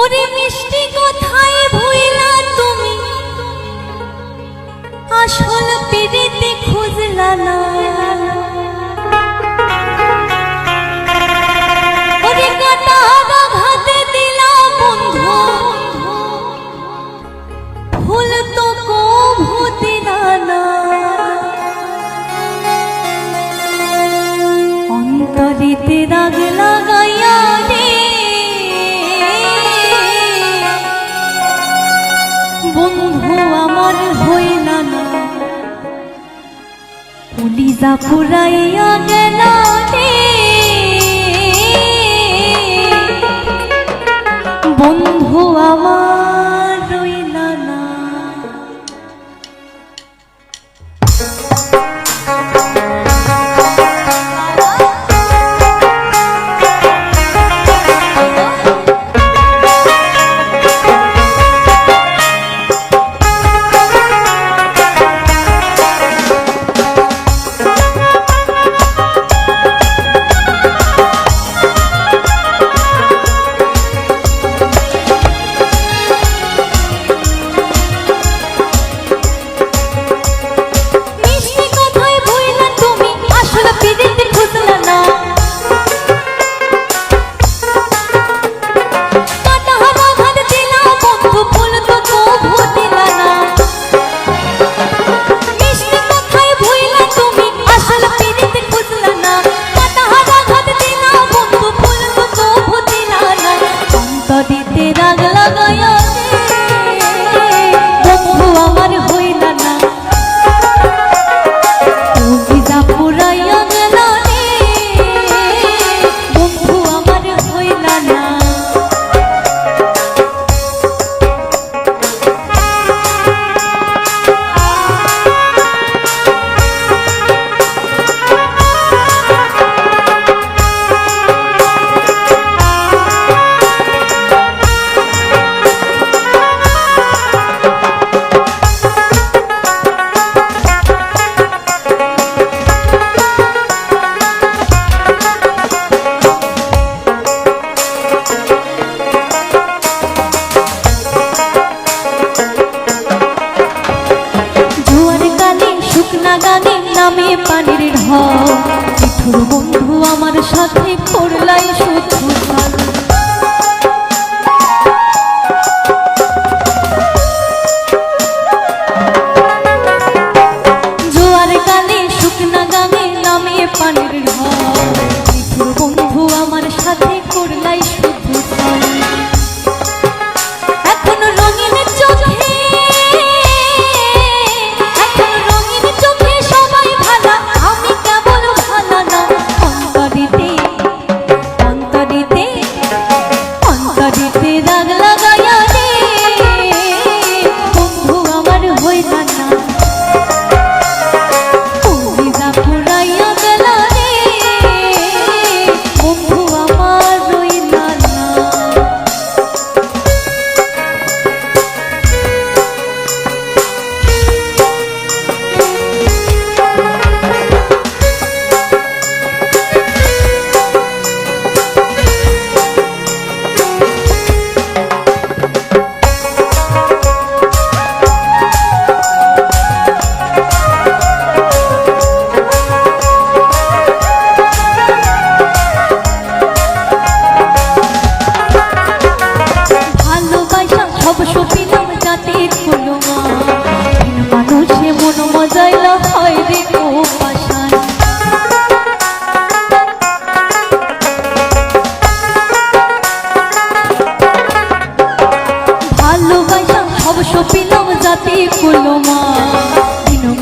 ওরে মিষ্টি কথায় ভুইলা তুমি। আসল পিড়িতে খুঁজলা না। ওরে কাটা আঘাতে দিলা বন্ধু। ভুল তো কভু দিলা না। অন্তরিতে রাগ কলিজা পুরাইয়া গেলা। দানির নামে পানির ঢল। বন্ধু আমার সাথে করলাই শুধু পানির ঢল। বন্ধু আমার সাথে করলাই